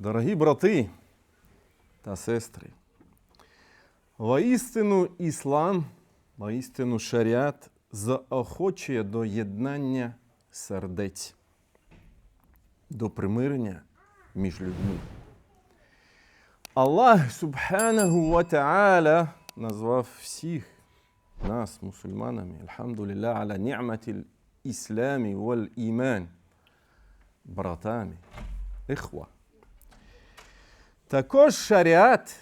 Дорогі брати та сестри, воістину іслам, воістину шаріат заохочує до єднання сердець, до примирення між людьми. Аллах Субханаху ва Та'аля назвав всіх нас мусульманами, альхамдулillah, аля ни'маті ісламі вал іман, братами, іхва. Також шаріат,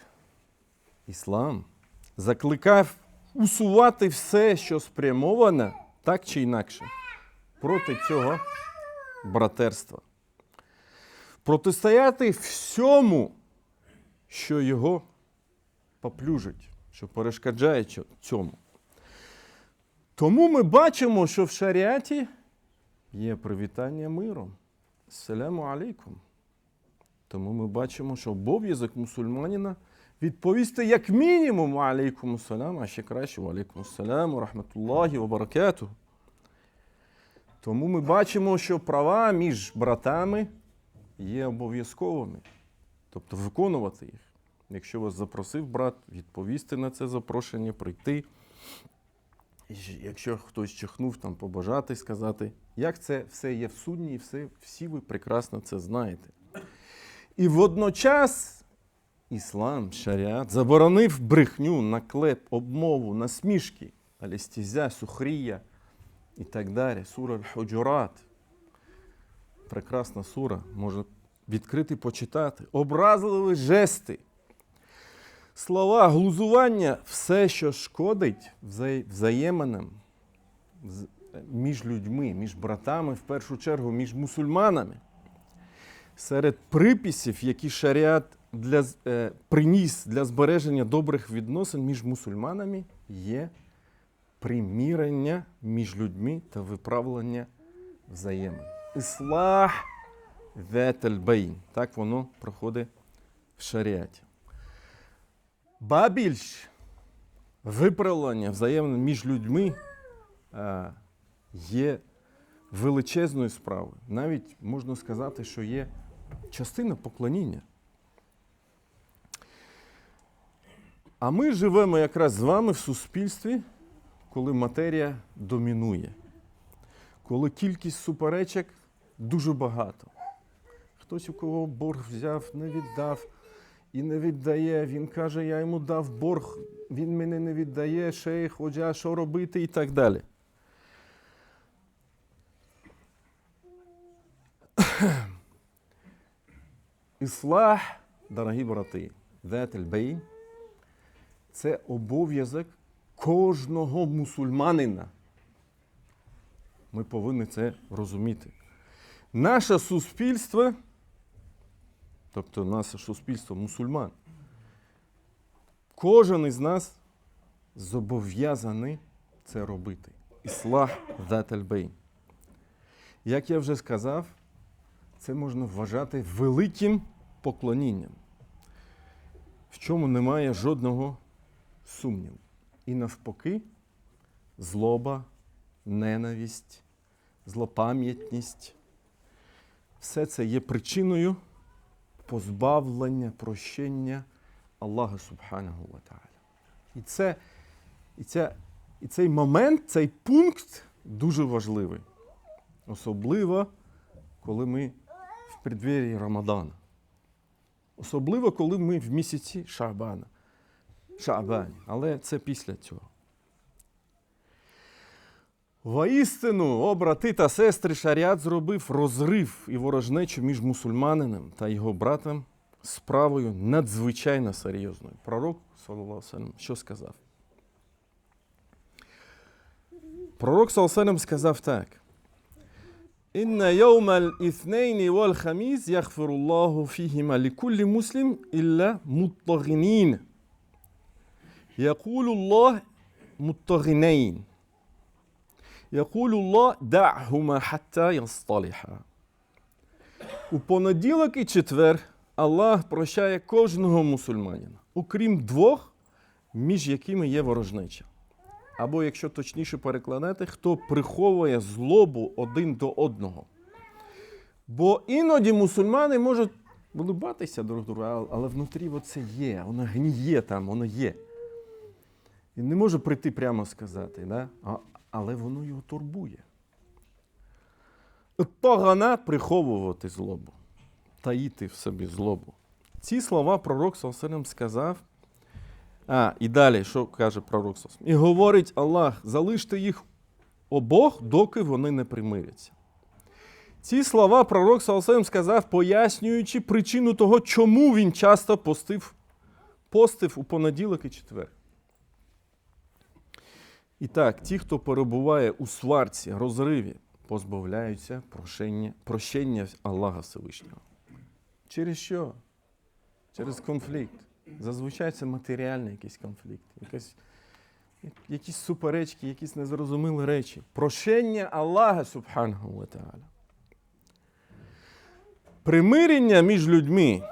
іслам, закликав усувати все, що спрямоване, так чи інакше, проти цього братерства. Протистояти всьому, що його поплюжить, що перешкоджає цьому. Тому ми бачимо, що в шаріаті є привітання миром. Ассаляму алейкум. Тому ми бачимо, що обов'язок мусульманина відповісти як мінімум алейкум салам, а ще краще алейкум салам, рахматуллахі ва баракату. Тому ми бачимо, що права між братами є обов'язковими. Тобто виконувати їх. Якщо вас запросив брат, відповісти на це запрошення, прийти. Якщо хтось чихнув, там побажати, сказати, як це все є в судні, і все, всі ви прекрасно це знаєте. І водночас іслам, шаріат заборонив брехню, наклеп, обмову, насмішки, алістізя, сухрія і так далі. Сура Аль-Худжурат. Прекрасна сура, можна відкрити почитати. Образливі жести. Слова, глузування, все, що шкодить вза- взаєминам між людьми, між братами, в першу чергу, між мусульманами. Серед приписів, які шаріат для, е, приніс для збереження добрих відносин між мусульманами, є примирення між людьми та виправлення взаємин. Іслах ветельбейн. Так воно проходить в шаріаті. Ба більш виправлення взаємин між людьми е, є величезною справою. Навіть можна сказати, що є частина поклоніння. А ми живемо якраз з вами в суспільстві, коли матерія домінує, коли кількість суперечок дуже багато. Хтось у кого борг взяв, не віддав і не віддає. Він каже, я йому дав борг, він мене не віддає, шейх, ходжа, що робити і так далі. Іслах, дорогі брати, бейн це обов'язок кожного мусульманина. Ми повинні це розуміти. Наше суспільство, тобто наше суспільство мусульман, кожен із нас зобов'язаний це робити. Іслах бейн. Як я вже сказав, це можна вважати великим поклонінням, в чому немає жодного сумніву. І навпаки, злоба, ненависть, злопам'ятність все це є причиною позбавлення прощення Аллаха Субханаху ва. І, це, і, ця, і цей момент, цей пункт дуже важливий. Особливо, коли ми преддверії Рамадана. Особливо, коли ми в місяці Шабана. Шабані. Але це після цього. Воістину, о брати та сестри, шаріат зробив розрив і ворожнечу між мусульманином та його братом справою надзвичайно серйозною. Пророк, салям, що сказав? Пророк, саллаллаху алейхи ва салям, сказав так. إن يوم الاثنين والخميس يغفر الله فيهما لكل مسلم إلا مضطغنين يقول الله مضطغنين يقول الله دعهما حتى يصطلحا У понеділок і четвер Аллах прощає кожного мусульманина, окрім двох, між якими є ворожнеча. Або, якщо точніше перекладати, хто приховує злобу один до одного. Бо іноді мусульмани можуть улибатися друг другу, а- але внутрі оце є, воно гніє там, воно є. Він не може прийти прямо сказати, да? а, але воно його турбує. Погана приховувати злобу, таїти в собі злобу. Ці слова пророк Салсалям сказав. А, і далі, що каже пророк Салсалям? І говорить Аллах, залиште їх обох, доки вони не примиряться. Ці слова пророк Салсалям сказав, пояснюючи причину того, чому він часто постив, постив у понеділок і четвер. І так, ті, хто перебуває у сварці, розриві, позбавляються прощення, прощення Аллаха Всевишнього. Через що? Через конфлікт. Зазвичай це матеріальний якийсь конфлікт, якась, якісь суперечки, якісь незрозумілі речі. Прощення Аллаха Субханаху ва. Примирення між людьми,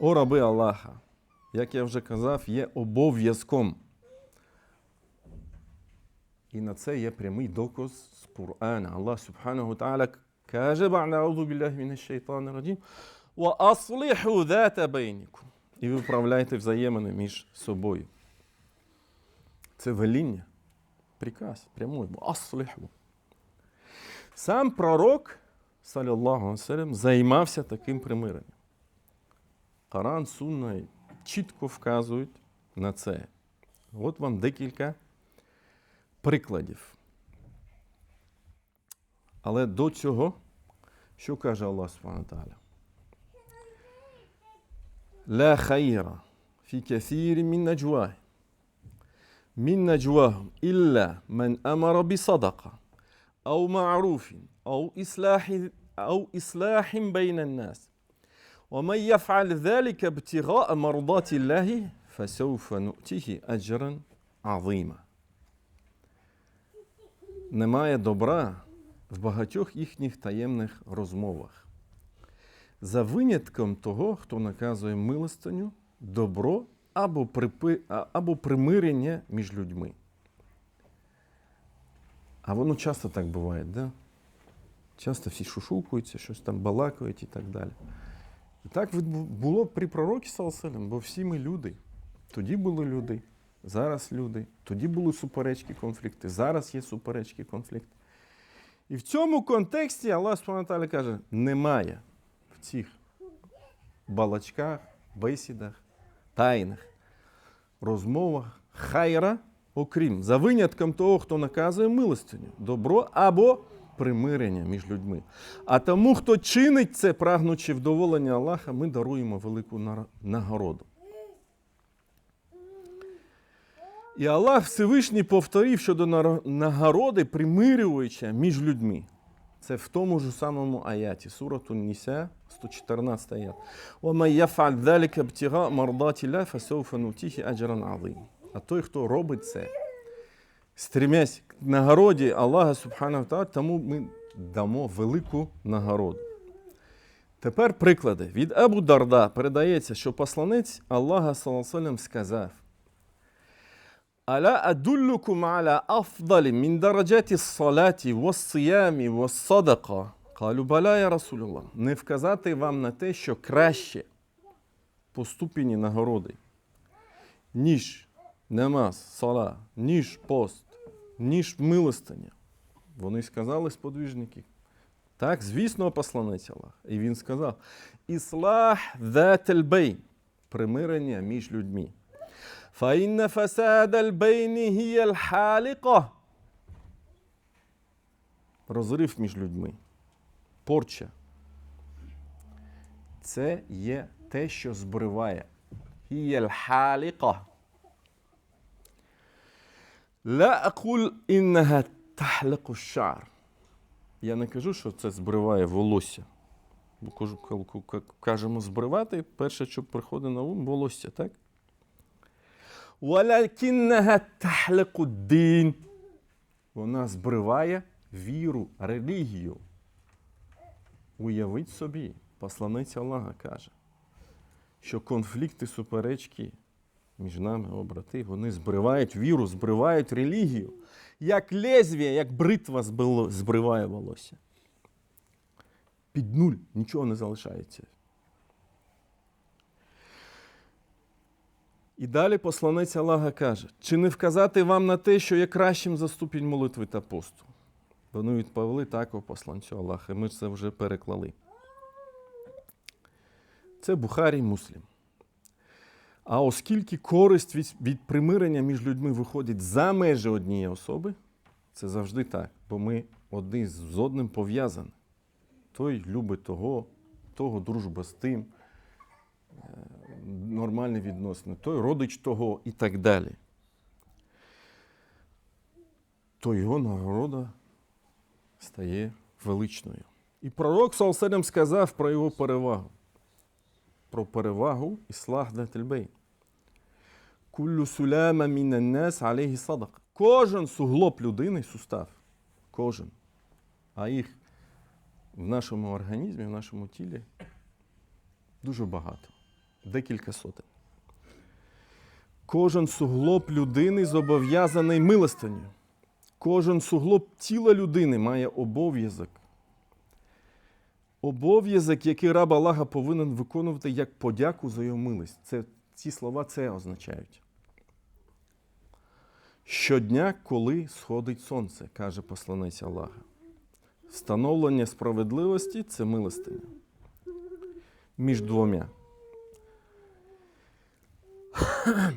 о раби Аллаха, як я вже казав, є обов'язком. І на це є прямий доказ з Корана. Аллах Субханаху Та'аля каже, «Бa'да аузу біllahi мінаш «Ва аслиху зата бейникум». І ви вправляєте взаємини між собою. Це веління, приказ прямой. Аслиху. Сам пророк, саллаллаху алейhi займався таким примиренням. Коран, Сунна чітко вказують на це. От вам декілька прикладів. Але до цього, що каже Аллах Субхану Тааля? لا خير في كثير من نجواهم من نجواهم إلا من أمر بصدقة أو معروف أو إصلاح أو إصلاح بين الناس ومن يفعل ذلك ابتغاء مرضات الله فسوف نؤتيه أجرا عظيما Немає добра в багатьох їхніх таємних розмовах. За винятком того, хто наказує милостиню, добро або, припи, або примирення між людьми. А воно часто так буває, да? Часто всі шушукуються, щось там балакають і так далі. І так було при пророкі Салселем, бо всі ми люди. Тоді були люди, зараз люди. Тоді були суперечки, конфлікти. Зараз є суперечки, конфлікти. І в цьому контексті Аллах каже: немає цих балачках, бесідах, тайних розмовах хайра, окрім за винятком того, хто наказує милостиню, добро або примирення між людьми. А тому, хто чинить це, прагнучи вдоволення Аллаха, ми даруємо велику нагороду. І Аллах Всевишній повторив щодо нагороди, примирюючи між людьми. Це в тому ж самому аяті, сурату Ніса, 114 аят. А той, хто робить це, стремясь к нагороді Аллаха Субхану Таа, тому ми дамо велику нагороду. Тепер приклади. Від Абу Дарда передається, що посланець Аллаха салам, сказав. Аля адуллюкум аля афдалі мін дараджаті салаті, вассиями, вассадака. Калю Расулюла, не вказати вам на те, що краще по ступені нагороди, ніж намаз, сала, ніж пост, ніж милостиня. Вони сказали сподвіжники. Так, звісно, посланець Аллах. І він сказав: Іслах дательбей, примирення між людьми. Фаінна фасад альбейні гіяль халіко. Розрив між людьми порча. Це є те, що збриває. Хієль-халіка. Ла акуль іннага. Я не кажу, що це збриває волосся. Бо кажемо збривати, перше, що приходить на ум, волосся, так? Вона збриває віру, релігію. Уявіть собі, посланець Аллаха каже, що конфлікти, суперечки між нами, обрати, вони збривають віру, збривають релігію, як лезвіє, як бритва збриває волосся. Під нуль нічого не залишається. І далі посланець Аллаха каже, чи не вказати вам на те, що є кращим за ступінь молитви та посту? Вони відповіли так, о посланцю Аллаха. Ми це вже переклали. Це Бухарі і Муслім. А оскільки користь від, від примирення між людьми виходить за межі однієї особи, це завжди так, бо ми одні з одним пов'язані. Той любить того, того дружба з тим, е, нормальні відносини, той родич того і так далі. То його нагорода стає величною. І пророк Салседем сказав про його перевагу. Про перевагу іслах дательбей. Куллю суляма мінаннас алейхі садак. Кожен суглоб людини сустав. Кожен. А їх в нашому організмі, в нашому тілі дуже багато. Декілька сотень. Кожен суглоб людини зобов'язаний милостиню. Кожен суглоб тіла людини має обов'язок. Обов'язок, який раб Аллаха повинен виконувати як подяку за його милість. Це, ці слова це означають. Щодня, коли сходить сонце, каже посланець Аллаха. Встановлення справедливості це милостиня. Між двома.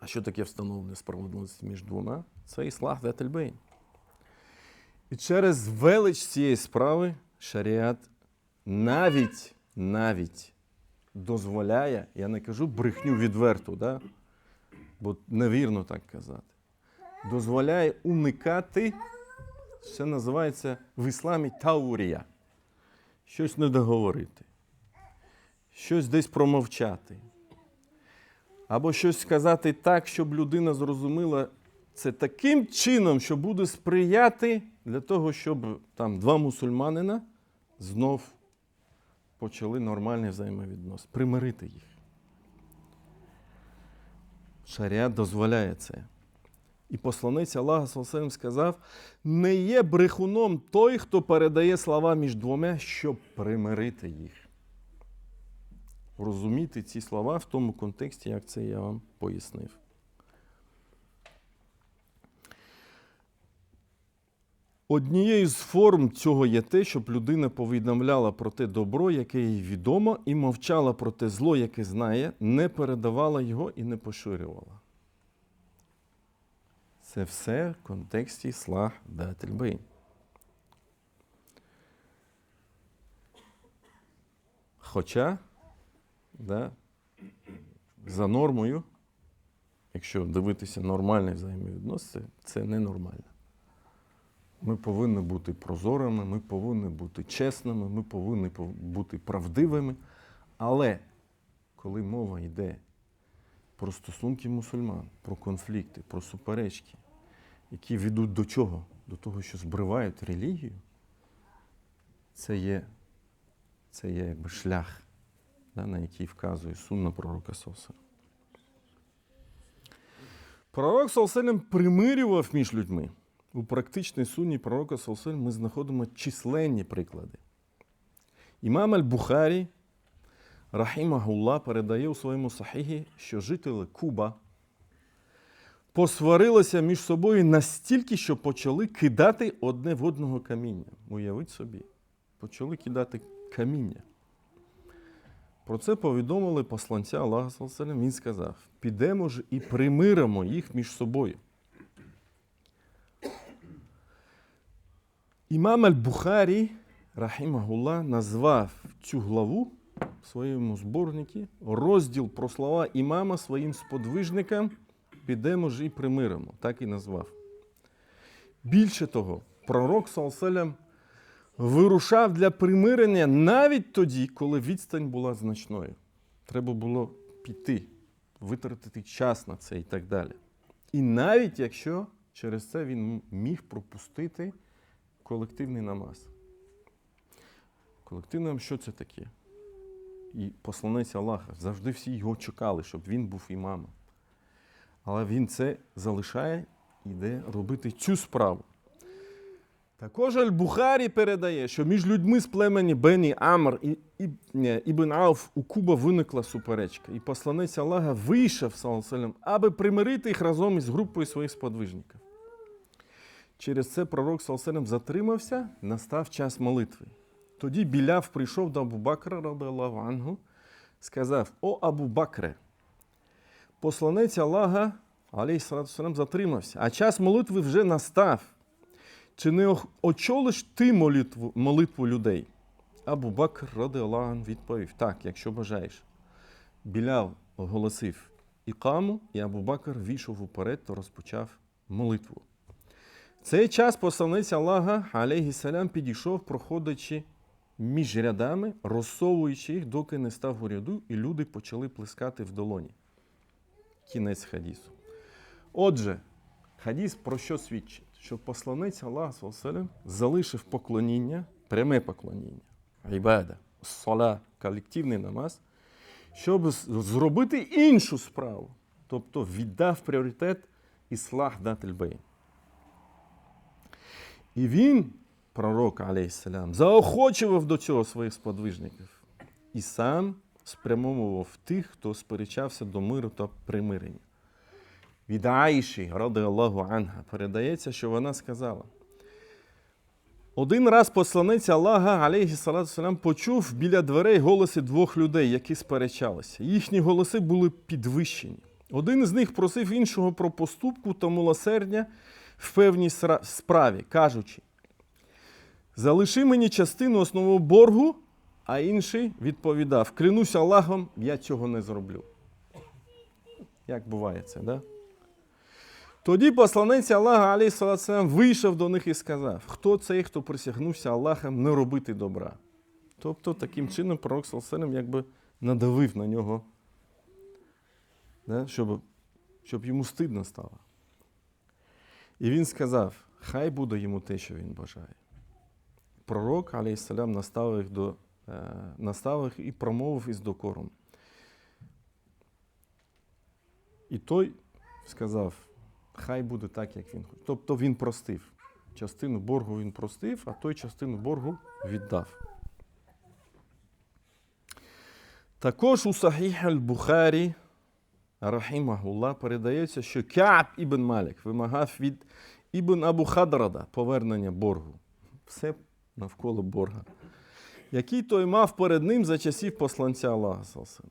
А що таке встановлення справедливості між двома? Це іслах Детельбейн. І через велич цієї справи шаріат навіть, навіть дозволяє, я не кажу брехню відверту, да? бо невірно так казати. Дозволяє уникати, це називається в ісламі таурія. Щось не договорити, щось десь промовчати. Або щось сказати так, щоб людина зрозуміла це таким чином, що буде сприяти для того, щоб там два мусульманина знов почали нормальний взаємовіднос, примирити їх. Шаріат дозволяє це. І посланець Аллаха Салсалем сказав: не є брехуном той, хто передає слова між двома, щоб примирити їх. Розуміти ці слова в тому контексті, як це я вам пояснив. Однією з форм цього є те, щоб людина повідомляла про те добро, яке їй відомо, і мовчала про те зло, яке знає, не передавала його і не поширювала. Це все в контексті слах дательбейн. Хоча, да, за нормою, якщо дивитися нормальний взаємовіднос, це, це ненормально. Ми повинні бути прозорими, ми повинні бути чесними, ми повинні бути правдивими. Але коли мова йде про стосунки мусульман, про конфлікти, про суперечки, які ведуть до чого? До того, що збривають релігію, це є, це є якби шлях, да, на який вказує сунна пророка Соса. Пророк Салселем примирював між людьми. У практичній сунні пророка Салселем ми знаходимо численні приклади. Імам Аль-Бухарі, Рахімахулла, передає у своєму сахігі, що жителі Куба посварилися між собою настільки, що почали кидати одне в одного каміння. Уявіть собі, почали кидати каміння. Про це повідомили посланця Аллаха Салселем. Він сказав: підемо ж і примиримо їх між собою. Імам Аль-Бухарі, Рахімахулла, назвав цю главу в своєму зборнику розділ про слова імама своїм сподвижникам підемо ж і примиримо. Так і назвав. Більше того, пророк Салселем вирушав для примирення навіть тоді, коли відстань була значною. Треба було піти, витратити час на це і так далі. І навіть якщо через це він міг пропустити колективний намаз. Колективний намаз, що це таке? І посланець Аллаха, завжди всі його чекали, щоб він був імамом. Але він це залишає і йде робити цю справу. Також Аль-Бухарі передає, що між людьми з племені Бені Амр і, Ібн Ауф у Куба виникла суперечка. І посланець Аллаха вийшов, аби примирити їх разом із групою своїх сподвижників. Через це пророк салам, затримався, настав час молитви. Тоді Біляв прийшов до Абу Бакра, ангу, сказав: О Абу Бакре, посланець Аллаха, алейхіссалам, затримався, а час молитви вже настав. Чи не очолиш ти молитву, молитву людей? Абу Бакр радаллаху відповів: Так, якщо бажаєш. Біляв оголосив ікаму, і Абу Бакр війшов уперед та розпочав молитву. Цей час посланець Аллаха, алейхіссалям, підійшов, проходячи між рядами, розсовуючи їх, доки не став у ряду, і люди почали плескати в долоні. Кінець хадісу. Отже, хадіс про що свідчить? Що посланець Аллаха залишив поклоніння, пряме поклоніння, ібада, сола, колективний намаз, щоб зробити іншу справу. Тобто віддав пріоритет іслах дательбейн. І він, пророк, алейхіссалям, заохочував до цього своїх сподвижників і сам спрямовував тих, хто сперечався до миру та примирення. Від Аїші, ради Аллаху Анга, передається, що вона сказала. Один раз посланець Аллаха, алейхіссалату салям, почув біля дверей голоси двох людей, які сперечалися. Їхні голоси були підвищені. Один з них просив іншого про поступку та милосердя в певній справі, кажучи: залиши мені частину основного боргу, а інший відповідав: Клянусь Аллахом, я цього не зроблю. Як буває це, да? Тоді посланець Аллаха, алейхіссалам, вийшов до них і сказав: Хто цей, хто присягнувся Аллахом не робити добра? Тобто, таким чином пророк Салсалем якби надавив на нього, да, щоб, щоб йому стидно стало. І він сказав: хай буде йому те, що він бажає. Пророк, алейхіссалям, наставив до, е, наставив і промовив із докором. І той сказав, хай буде так, як він хоче. Тобто він простив. Частину боргу він простив, а той частину боргу віддав. Також у Сахіх аль-Бухарі, рахімахулlah, передається, що Кааб ібн Малік вимагав від ібн Абу Хадрада повернення боргу. Все навколо борга. Який той мав перед ним за часів посланця Аллаха.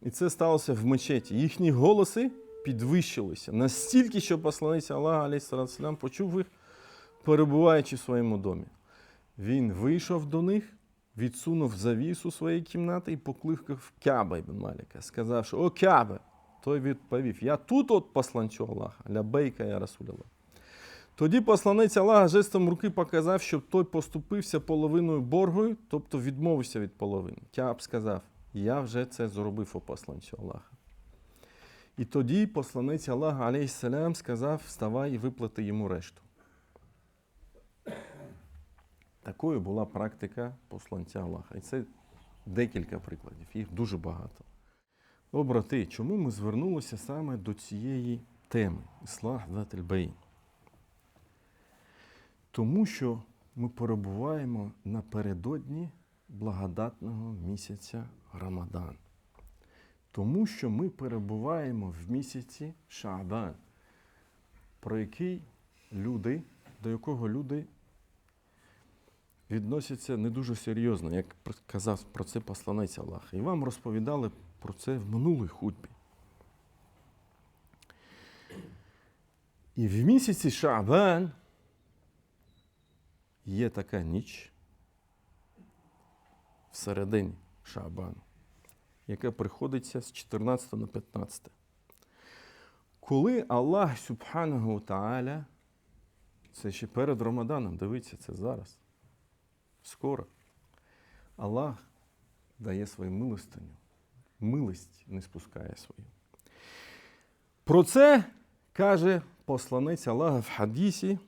І це сталося в мечеті. Їхні голоси підвищилися настільки, що посланець Аллаха, алейхіссалам, почув їх, перебуваючи в своєму домі. Він вийшов до них, відсунув завісу своєї кімнати і покликав Кяба ібн Маліка, сказавши: О, Кябе! Той відповів: Я тут от посланцю Аллаха, лябейка я Расулялlah. Тоді посланець Аллаха жестом руки показав, щоб той поступився половиною боргою, тобто відмовився від половини. Кяб сказав: Я вже це зробив у посланцю Аллаха. І тоді посланець Аллаха, алейхіссалям, сказав: Вставай і виплати йому решту. Такою була практика посланця Аллаха. І це декілька прикладів, їх дуже багато. О, брати, чому ми звернулися саме до цієї теми Іслах Дательбейн? Тому що ми перебуваємо напередодні благодатного місяця Рамадан. Тому що ми перебуваємо в місяці Шаабан, про який люди, до якого люди відносяться не дуже серйозно, як казав про це посланець Аллаха. І вам розповідали про це в минулій хутбі. І в місяці Шаабан є така ніч всередині Шаабану, яка приходиться з 14 на 15. Коли Аллах Субханаху Тааля, це ще перед Рамаданом, дивіться, це зараз, скоро, Аллах дає свою милостиню, милость не спускає свою. Про це каже посланець Аллаха в хадісі.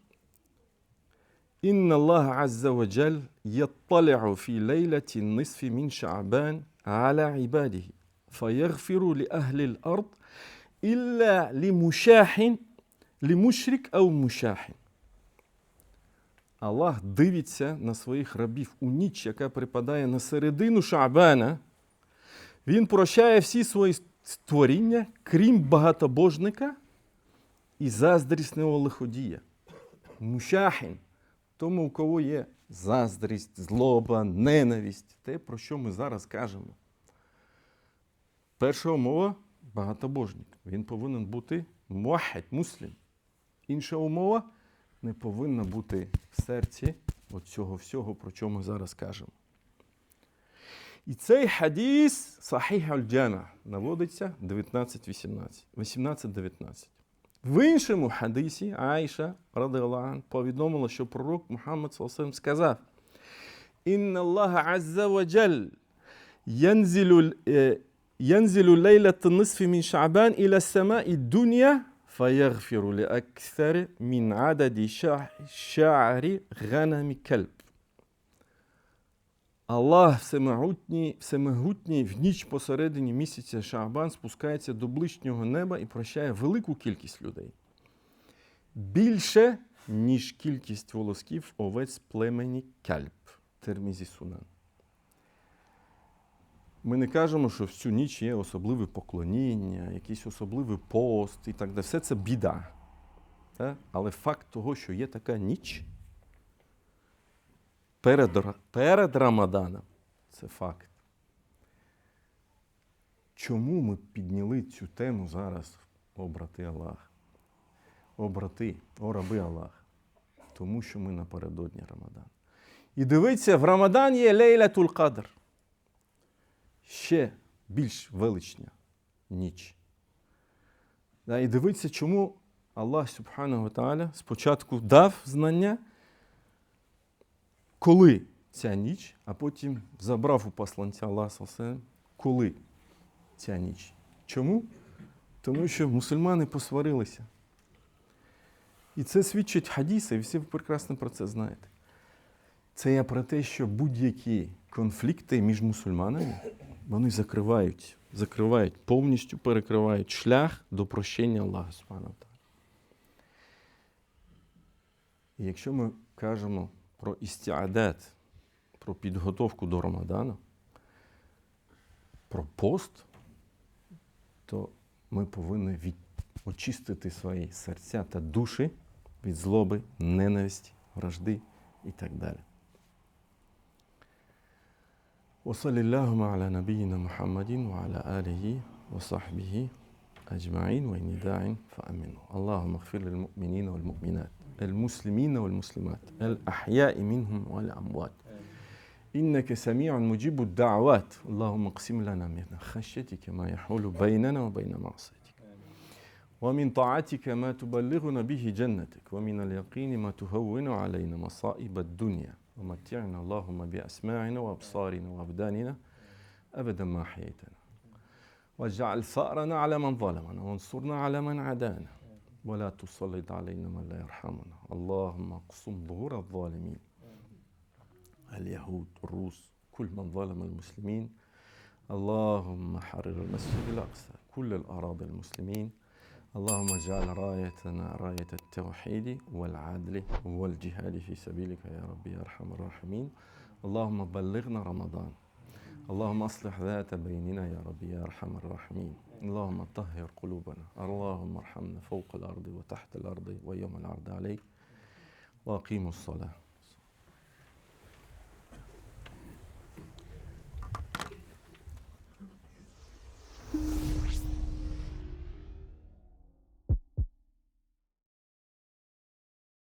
Інна Аллаха Аззаваджаль ятталі'у фі лейлаті нисфі мін шаабан аля ібадіхі. Фаєгфіру лі ахлі л-ард ілля лі мушахін, лі мушрік ау мушахін. Аллах дивиться на своїх рабів у ніч, яка припадає на середину Шаабана – він прощає всі свої створіння, крім багатобожника і заздрісного лиходія. Мушахін, тому, у кого є заздрість, злоба, ненависть, те, про що ми зараз кажемо. Перша умова багатобожник. Він повинен бути муахід, муслім. Інша умова не повинна бути в серці от всього, про що ми зараз кажемо. І цей хадіс Сахіх аль-Джама наводиться 19-18, 18-19. В іншому хадисі Аїша радилан повідомила, що пророк Мухаммад Салсалам сказав: Інна Аллаха Азза ва Джал янзилу е, ينزل ليلة النصف من شعبان إلى السماء الدنيا فيغفر لأكثر من عدد شع- شعر غنم كلب Аллах всемогутній, всемогутній в ніч посередині місяця Шаабан спускається до ближнього неба і прощає велику кількість людей. Більше, ніж кількість волосків овець племені Кальб. Термізі Сунан. Ми не кажемо, що в цю ніч є особливе поклоніння, якийсь особливий пост і так далі. Все це біда. Але факт того, що є така ніч перед, перед Рамаданом, це факт. Чому ми підняли цю тему зараз, о брати Аллах? О брати, о раби Аллах? Тому що ми напередодні Рамадану. І дивіться, в Рамадан є Лейлятул Кадр ще більш величня ніч. І дивіться, чому Аллах Субхану Тааля спочатку дав знання, коли ця ніч, а потім забрав у посланця Салсалам, коли ця ніч. Чому? Тому що мусульмани посварилися. І це свідчить хадіси, і всі ви прекрасно про це знаєте. Це є про те, що будь-які конфлікти між мусульманами вони закривають, закривають, повністю перекривають шлях до прощення Аллаха І якщо ми кажемо про істіадет, про підготовку до Рамадану, про пост, то ми повинні від... очистити свої серця та душі від злоби, ненависті, вражди і так далі. وصل اللهم على نبينا محمد وعلى آله وصحبه أجمعين وإن داع فأمنه اللهم اغفر للمؤمنين والمؤمنات المسلمين والمسلمات الأحياء منهم والأموات. إنك سميع مجيب الدعوات. اللهم اقسم لنا من خشيتك ما يحول بيننا وبين معصيتك. ومن طاعتك ما تبلغنا به جنتك. ومن اليقين ما تهون علينا مصائب الدنيا. ومتعنا اللهم بأسماعنا وأبصارنا وأبداننا أبدا ما أحييتنا. واجعل ثأرنا على من ظلمنا وانصرنا على من عادانا. ولا تسلط علينا من لا يرحمنا. اللهم اقسم ظهور الظالمين. اليهود الروس كل من ظلم المسلمين. اللهم حرر المسجد الأقصى كل الأراضي المسلمين. اللهم اجعل رايتنا راية التوحيد والعدل والجهاد في سبيلك يا رب يا أرحم الراحمين. اللهم بلغنا رمضان. اللهم أصلح ذات بيننا يا رب يا أرحم الراحمين. اللهم طهر قلوبنا. اللهم ارحمنا فوق الأرض وتحت الأرض ويوم العرض عليك. وأقيموا الصلاة.